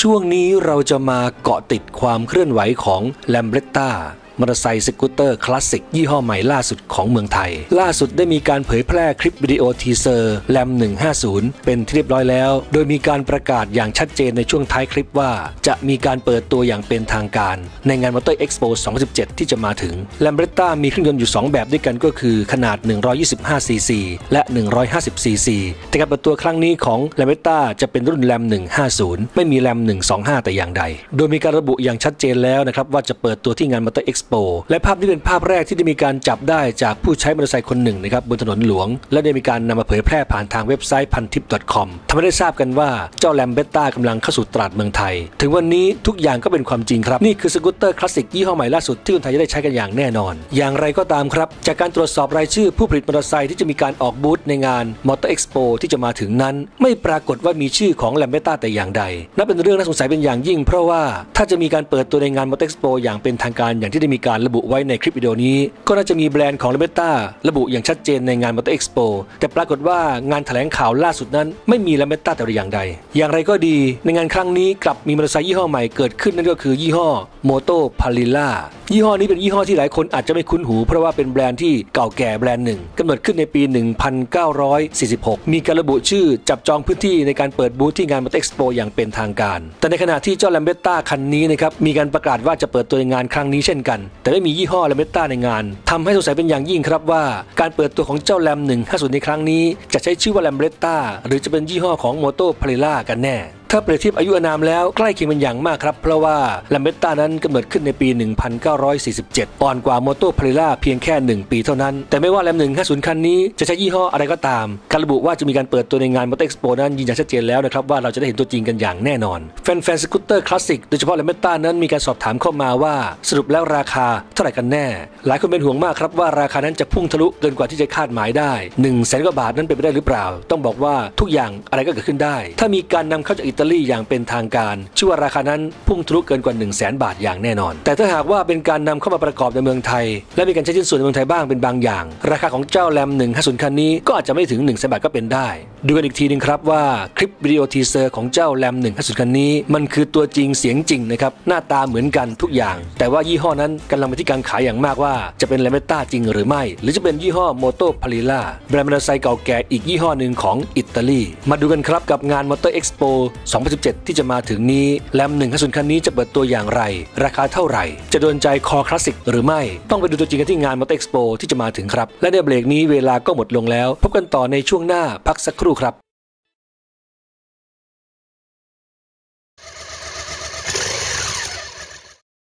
ช่วงนี้เราจะมาเกาะติดความเคลื่อนไหวของแลมเบรตตา มอเตอร์ไซค์สกูตเตอร์คลาสสิกยี่ห้อใหม่ล่าสุดของเมืองไทย ล่าสุดได้มีการเผยแพร่คลิปวิดีโอทีเซอร์แลม150 เป็นที่เรียบร้อยแล้ว โดยมีการประกาศอย่างชัดเจนในช่วงท้ายคลิปว่า จะมีการเปิดตัวอย่างเป็นทางการ ในงานมอเตอร์เอ็กซ์โป2017 ที่จะมาถึงแลมเบรตตามีเครื่องยนต์อยู่ 2 แบบด้วยกันก็คือขนาด 125 ซีซีและ 150 ซีซีแต่การเปิดตัวครั้งนี้ของแลมเบรตตาจะเป็นรุ่นแลม150 ไม่มีแลม125 แต่อย่างใด โดยมีการระบุอย่างชัดเจนแล้วนะครับว่าจะเปิดตัวที่งานมอเตอร์เอ็กซ์โป และภาพนี้เป็นภาพแรกที่ได้มีการจับได้จากผู้ใช้มอเตอร์ไซค์คนหนึ่งนะครับบนถนนหลวง และได้มีการนำมาเผยแพร่ผ่านทางเว็บไซต์พันทิป .com ทำให้ได้ทราบกันว่าเจ้าแลมเบตตากำลังเข้าสู่ตลาดเมืองไทย ถึงวันนี้ทุกอย่างก็เป็นความจริงครับ นี่คือสกูตเตอร์คลาสสิกยี่ห้อใหม่ล่าสุดที่คนไทยจะได้ใช้กันอย่างแน่นอน อย่างไรก็ตามครับ จากการตรวจสอบรายชื่อผู้ผลิตมอเตอร์ไซค์ที่จะมีการออกบูธในงานมอเตอร์เอ็กซ์โปที่จะมาถึงนั้น ไม่ปรากฏว่ามีชื่อของแลมเบตตาแต่อย่างใดนับเป็นเรื่องน่าสงสัยเป็นอย่างยิ่ง เพราะว่าถ้าจะมีการเปิดตัวในงานมอเตอร์เอ็กซ์โปอย่างเป็นทางการอย่างที่ได้มีการระบุไว้ในคลิปวิดีโอนี้ ก็น่าจะมีแบรนด์ของเลเบต้าระบุอย่างชัดเจนในงานมอเตอร์เอ็กซ์โปแต่ปรากฏว่างานแถลงข่าวล่าสุดนั้น ไม่มีเลเบต้าแต่อย่างใด อย่างไรก็ดี ในงานครั้งนี้กลับมีมอเตอร์ไซค์ยี่ห้อใหม่เกิดขึ้นนั่นก็คือยี่ห้อโมโตพาริล่ายี่ห้อนี้เป็นยี่ห้อที่หลายคนอาจจะไม่คุ้นหู เพราะว่าเป็นแบรนด์ที่เก่าแก่แบรนด์หนึ่งกำเนิดขึ้นในปี 1946 มีการระบุชื่อจับจองพื้นที่ในการเปิดบูธที่งานมอเตอร์เอ็กซ์โปอย่างเป็นทางการ แต่ในขณะที่เจ้าแลมเบต้าคันนี้นะครับมีการประกาศว่าจะเปิดตัวในงานครั้งนี้เช่นกันแต่ไม่มียี่ห้อแลมเบต้าในงานทำให้สงสัยเป็นอย่างยิ่งครับว่า การเปิดตัวของเจ้าแลม150ในครั้งนี้ จะใช้ชื่อว่าแลมเบตตาหรือจะเป็นยี่ห้อของโมโตพาริล่ากันแน่ ถ้าเปรียบเทียบอายุอนามแล้วใกล้เคียงเป็นอย่างมากครับ เพราะว่าแลมเบตตานั้นกำเนิดขึ้นในปี 1947 อ่อนกว่าโมโตพาริล่าเพียงแค่ 1 ปีเท่านั้น แต่ไม่ว่าแลม150 คันนี้จะใช้ยี่ห้ออะไรก็ตาม การระบุว่าจะมีการเปิดตัวในงานมอเตอร์เอ็กซ์โปนั้นยืนยันชัดเจนแล้วนะครับว่าเราจะได้เห็นตัวจริงกันอย่างแน่นอน แฟนๆสกูตเตอร์คลาสสิกโดยเฉพาะแลมเบตตานั้นมีการสอบถามเข้ามาว่าสรุปแล้วราคาเท่าไหร่กันแน่ หลายคนเป็นห่วงมากครับว่าราคานั้นจะพุ่งทะลุเกินกว่าที่จะคาดหมายได้1นึ่งแสนกว่าบาทนั้นเป็นไปได้หรือเปล่า ต้องบอกว่าทุกอย่างอะไรก็เกิดขึ้นได้ ถ้ามีการนำเข้าจากอิตาลีอย่างเป็นทางการชื่อว่าราคานั้นพุ่งทะลุเกินกว่า 1 0 0 0 0แบาทอย่างแน่นอน แต่ถ้าหากว่าเป็นการนำเข้ามาประกอบในเมืองไทย และมีการใช้ชิ้นส่วนในเมืองไทยบ้างเป็นบางอย่าง ราคาของเจ้าแรม150คันนี้ก็อาจจะไม่ถึง1นึ่งแสนบาทก็เป็นได้ ดูกันอีกทีนึงครับว่าคลิปวิดีโอทีเซอร์ของเจ้าแรม150คันนี้ มันคือตัวจริงเสียงจริงนะครับหน้าตาเหมือนกันทุกอย่าง แต่ว่ายี่ห้อนั้นกำลังไปที่การขายอย่างมากว่า จะเป็นแลมเบต้าจริงหรือไม่ หรือจะเป็นยี่ห้อโมโตพาริล่าแบรนด์มอเตอร์ไซค์เก่าแก่อีกยี่ห้อหนึ่งของอิตาลีมาดูกันครับกับงานมอเตอร์เอ็กซ์โป2017 ที่จะมาถึงนี้แลมหนึ่งคันคันนี้จะเปิดตัวอย่างไร ราคาเท่าไหร่ จะโดนใจคอคลาสสิกหรือไม่ ต้องไปดูตัวจริงกันที่งานมอเตอร์เอ็กซ์โปที่จะมาถึงครับ และในเบรกนี้เวลาก็หมดลงแล้ว พบกันต่อในช่วงหน้าพักสักครู่ครับ